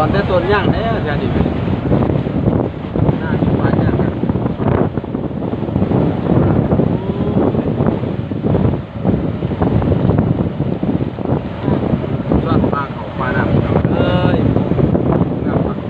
อนแต่ต้นย่างเน่แค่นี้เป็นหน้าที่ว่าย่างกันสอนปลาเขาปลาน้ำเอ้ยน้ำปลา ก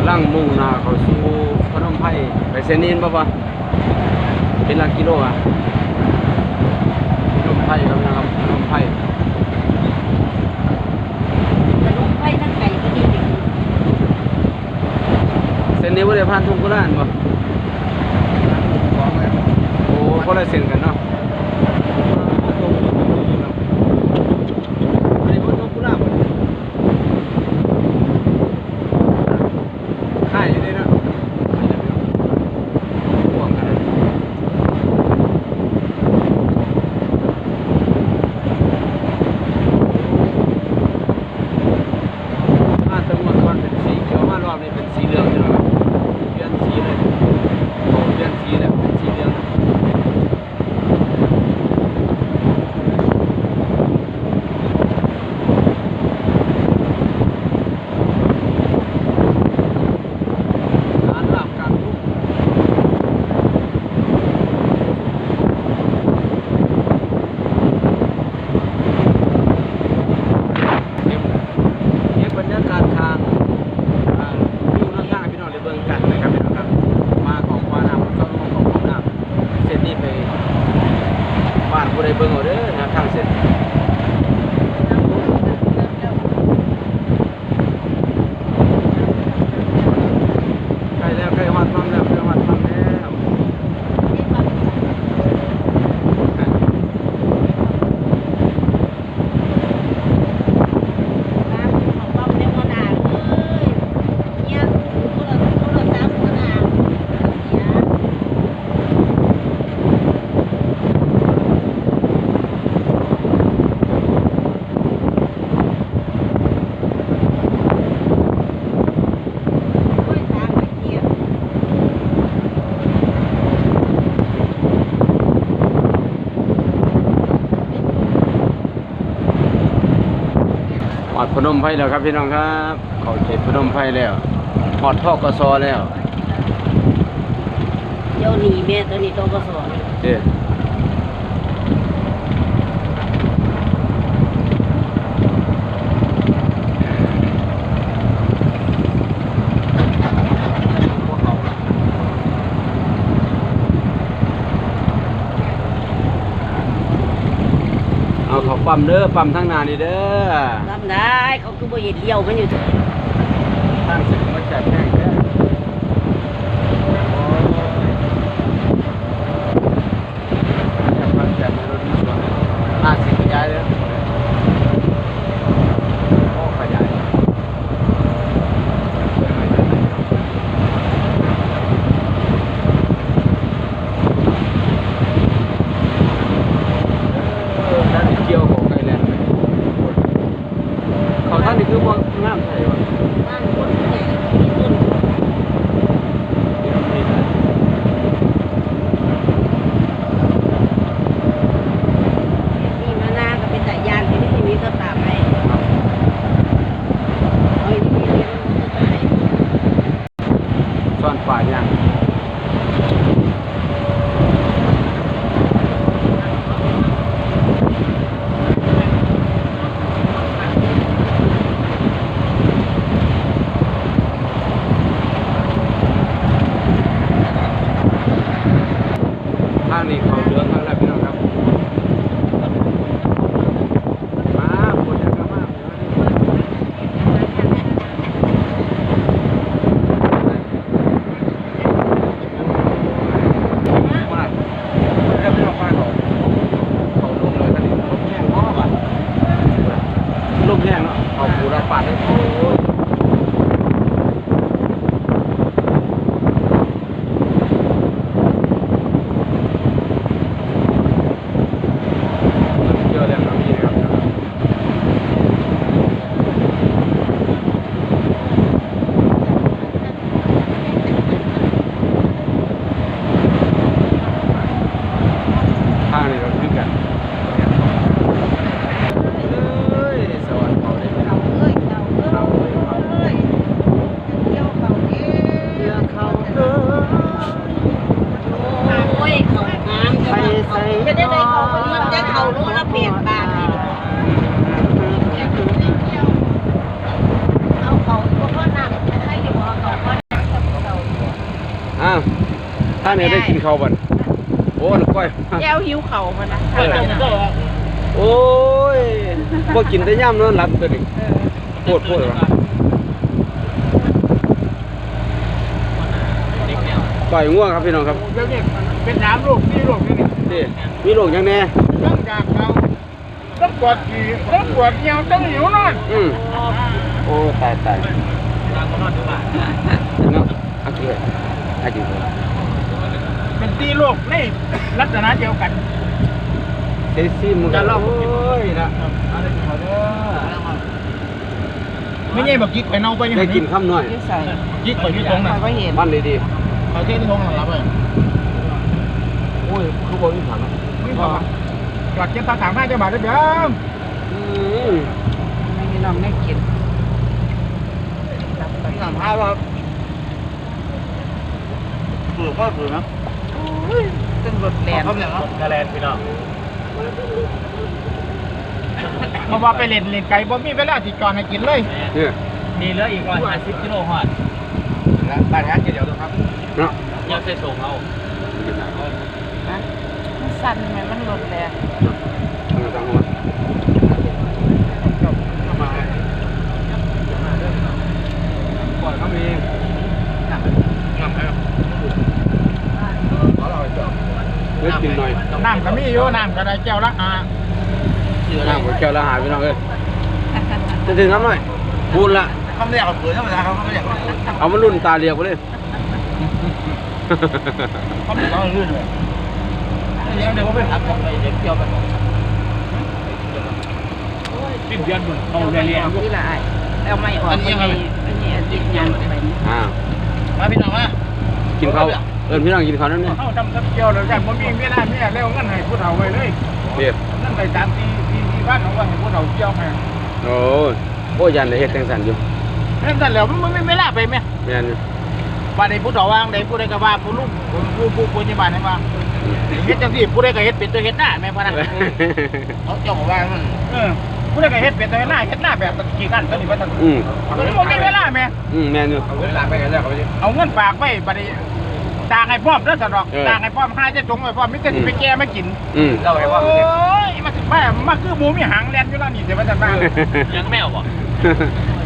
ำ ลังมุ่งหน้าเข้าสู่พนมไพรไปเซนินป่ะปะเป็นหลักกิโลอะพนมไพรครับนะครับพนมไพรแต่ลงไปทั้งไก่ก็ดีจริงเส้นนี้ว่าได้ผ่านทุ่งกุลานป่ะโอ้คนละเส้นกันเนาะ พนมไพ่แล้วครับพี่น้องครับเขาเขตพนมไพ่แล้วหอดท่อกระซอแล้ว เดี๋ยวหนีแม่ตัวนี้ต้องกระสอบ เด้เอาเขา ปั๊มเด้อปั๊มทั้งหนานี่เด้อทำได้เขาคือบ่เห็นเลี้ยวมันอยู่ทางสิมาจัดแห้ง กินข้าวบันโอ้ลูกก้อย แก้วหิวเข่ามันนะเออ โอ้ยพวกกินแต่ย่ำนอนหลับตัวนี้โคตรโคตรว่ะต่อยง่วงครับพี่น้องครับเดี๋ยวนี้เป็นน้ำลูกนี่ลูกนี่นี่มีโรคยังแน่ต้องจากเราต้องปวดขี่ต้องปวดเหี่ยวต้องหิวนอนอืมโอ้ตายตายเนาะอันนี้อันนี้เป็น ตีโรคในลักษณะเดียวกัน เซซิมกันโอ้ยนะไม่ใช่แบบกิ๊กไปเน่าไปยังได้ไงกินข้ามหน่อยใส่กิ๊กไปที่ตรงใครน่ะก็เห็นมันดีเอาเที่ยวที่ตรงหลังรับเลยโอ้ยคือบ่มีผังอะไม่พอจอดเก็บตาถามห้าจ้าบาทได้เดิมอืมไม่มีน้องได้กินถามห้าว่าเปลือก็เปลือนะ ตึงรถแลนเขาเนี่ยเนาะกระแลนพี่น้องเพราะว่าไปเล่นเล่นไก่บ่มีเวลาที่จอดให้กินเลยเนี่ยมีเหลืออีกร้อยห้าสิบกิโลหอดบ้านงานเดี๋ยวดูครับเนาะยังใส่ส่งเอานะมันสั่นไหมมันรถแลนเอาตังค์มาปล่อยเขามีงามครับ เล็กกินหน่อยน้ำก็มีอยู่น้ำก็ได้แก้วละอ่าน้ำกับแก้วละหาพี่น้องเอ้ยจะถึงน้ำหน่อยพูดละเขาไม่อยากเอาเปลือกธรรมดาเขาไม่อยากเอามารุ่นตาเรียกไปเลยเขาไม่อยากเอาลื่นเลยเดี๋ยวเดี๋ยวเขาไปหาของไปเด็กเกี่ยวกันปิ้นเดือนบุญเอาเรียนเรียนนี่ละไอ้แล้วไม่ออกไปนี่อันนี้อันนี้ยังไปนี่อ่ามาพี่น้องมากินข้าว เอิญพี่น้องกินข้าวนั่นเนี่ยเขาทำทับเกี่ยวเลยจากบ่มีเวลาเมียเร็วเงินให้ผู้เฒ่าไว้เลยเบียเงินไปสามสี่สี่สี่บ้านของว่าให้ผู้เฒ่าเกี่ยวให้โอ้ยโอ้ยยันได้เฮ็ดจังสันอยู่เรื่องนั้นแล้วมันไม่เวลาไปไหมแม่นอยู่ว่าใดผู้เฒ่าวางใดผู้ใดก็ว่าผู้ลุงผู้ผู้ผู้ปัจจุบันให้ว่าเฮ็ดจังซี่ผู้ใดก็เฮ็ดเป็นตัวเฮ็ดหน้าแม่พะนะเขาเจ้าก็ว่ามันเออผู้ใดก็เฮ็ดเป็นตัวเฮ็ดหน้าเฮ็ดหน้าแบบกี่กันตอนนี้ว่าซั่นอืมตัวนี้บ่มีเวลาแม่อืมแม่นอยู่เอาเวลาไปกันแล้วเอาเงินฝากไว้บัดนี้ ตากให้พร้อมเด้อสนอกเออ ตากให้พร้อมค่าจะจงไว้พร้อมมิแต่สิไปแก้มากินอืม เราให้ว่าโอ้ยมาถึงบ้านมาคือหมูมีหางแล่นอยู่แล้วนี่เดี๋ยวว่าซั่นบ้างยังแมวบ่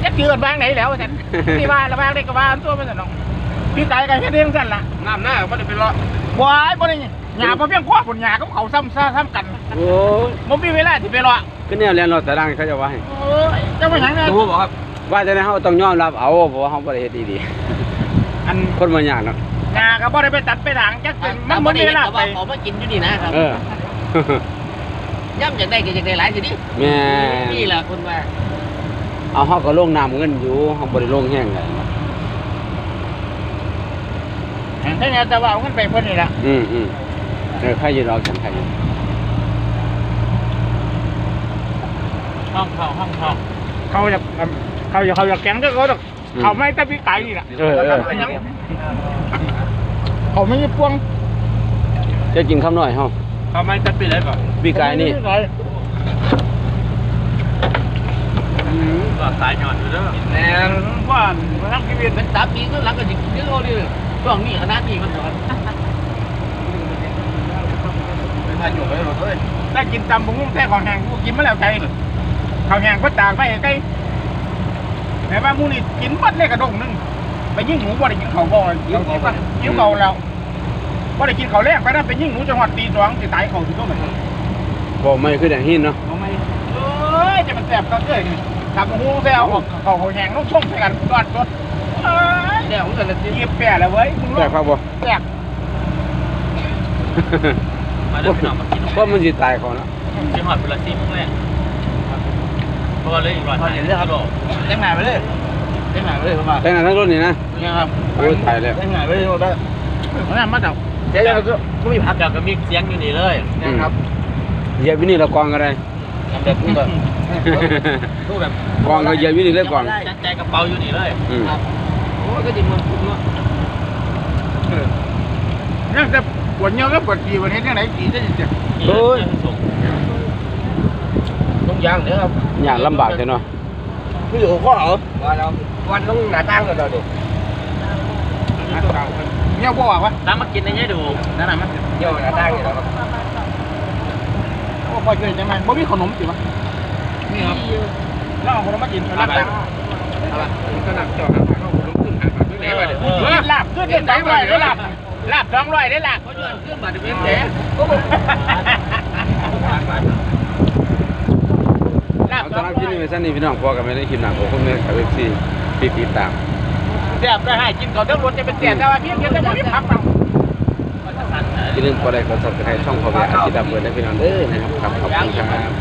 จะเกิดบ้างไหนแล้วว่าซั่นที่ว่าละบ้างได้ก็ว่าอันตัวมันซั่นน้องพี่ตายกันแค่เรื่องซั่นล่ะน้ำหน้าบ่ได้เป็นรอบ่ายบ่ได้หญ้าบ่เพียงครอบผลหญ้ากับเขาซ้ำซ้ำกันโอ้ยบ่มีเวลาสิไปรอก็แนวเรียนรอดแต่ดังเขาจะว่าให้โอ้ยเจะมาหยังแน่รู้บ่ครับว่าจะได้เฮาต้องยอมรับเอาเพราะว่าเฮาบ่ได้เฮ็ดดีอัน ๆคนบ่ยากเนาะ หญ้าก็บ่ได้ไปตัดไปถางจักเป็นมันบ่มีเวลาไปเขามากินอยู่นี่นะครับเออย่ำอยากได้ก็อยากได้หลายสิดิแม่นี่แหละคนว่า เอาเฮาก็ลงน้ำเงินอยู่เฮาบ่ได้ลงแห้งเลยแค่นี้แต่ว่าเอาเงินไปเพิ่นนี่ล่ะอืมอืมเออใครอยู่ดอกฉันใครอยู่ห้องเขาห้องเขาเขาจะเขาจะเขาจะแกงก็เขาต้องเขาไม่แต่พี่ไก่นี่ล่ะเออเออ เขาไม่มีพวงจะกินข้าวหน่อยเฮาเขาไม่จะปิดเลยก่อนพี่กายนี่ก็สายหย่อนอยู่เด้อแน่ว่านักกีฬาเป็นสามปีก็หลังก็สิเดี๋ยวเอาดิช่วงนี้ขนาดนี้มันสอนเป็นอายุไปหมดเลยได้กินตำบุ้งแท้ของแห้งกูกินมาแล้วไก่ข้าวแห้งก็ตากไปไก่แต่ว่ามูนี่กินบัดเลยกระดงนึง ไปยิงหนูบ่ได้กินข้าวบ่เราคิดว่าหิวเก่าแล้วบ่ได้กินข้าวแรกไปนั่นไปยิงหนูจังหวัดตีสองสิตายเขาถึงก็เหมือนบ่ไม่คือดังหินเนาะเอาไหมเอ้ยจะมันแสบก็เอ้ยทำหูแซวออกเขาเขาแหงลูกช่องใส่กันกอดกดเอ้ยเดี๋ยวผมจะเลยเยียบแปะแล้วเว้ยมึงแซ่บครับบ่แสบมาเด้อพี่น้องมากินเพราะมันสิตายเขาเนาะที่หอดเป็นละสี่โมงแรกเพราะว่าเหลยอีกร้อยห้าสิบกิโลเล่นหนาไปเลย เล่นหนาไปเลยผมว่าแต่งหน้าทั้งรถนี่นะเนี่ยครับโอ้ยตายแล้วเล่นหนาไปเลยหมดแล้วนั่นมาเจ้าเดี๋ยวก็มีพักเดี๋ยวก็มีเสียงอยู่นี่เลยเนี่ยครับเหยียบวินี่ละกองก็ได้แบบนี้แบบรูปแบบกองก็เหยียบวินี่เลยกองจัดใจกระเป๋าอยู่นี่เลยอืมโอ้ก็จริงมันคุ้มเนาะเนี่ยจะปวดเงี้ยวก็ปวดขี่วันนี้ที่ไหนขี่จะเจ็บโอ้ยต้องยางเนี่ยครับยากลำบากจังเนาะพี่อยู่ข้อเหรอว่าเรา วันต้องหนาตั้งกันเราดิเนี่ยบ่ออกวะน้ำมากินในนี้ดูนั่นน่ะมันเกี่ยวกับได้อยู่แล้วครับโอ้พอเจอจังไงบ่มีขนมสิวะนี่ครับแล้วเอาขนมมากินรับตังค์เอาละก็นักจ่อครับเขาลงขึ้นหาปากไม่ได้เลยเออลาบขึ้นเป็นสองร้อยได้ลาบลาบสองร้อยได้ลาบเขาโยนเครื่องบาดเจ็บแผล ลาบ เอา ส ตอ อน ง รับ ร้ ที่นี่ไม่สั้นนี่พี่น้องพอกันไม่ได้คลิปหนังของคุณแม่กับเอฟซีปีติดตามแซ่บได้ให้กินเขาเรื่องรถจะเป็นเสียแต่ว่าพี่เพียงแต่ว่าพี่พักเราอย่าลืมกดไลค์กดซับสไครต์ช่องพอแม่อาชีพดำเบิร์ดได้พี่น้องเด้อนะครับขอบคุณครับ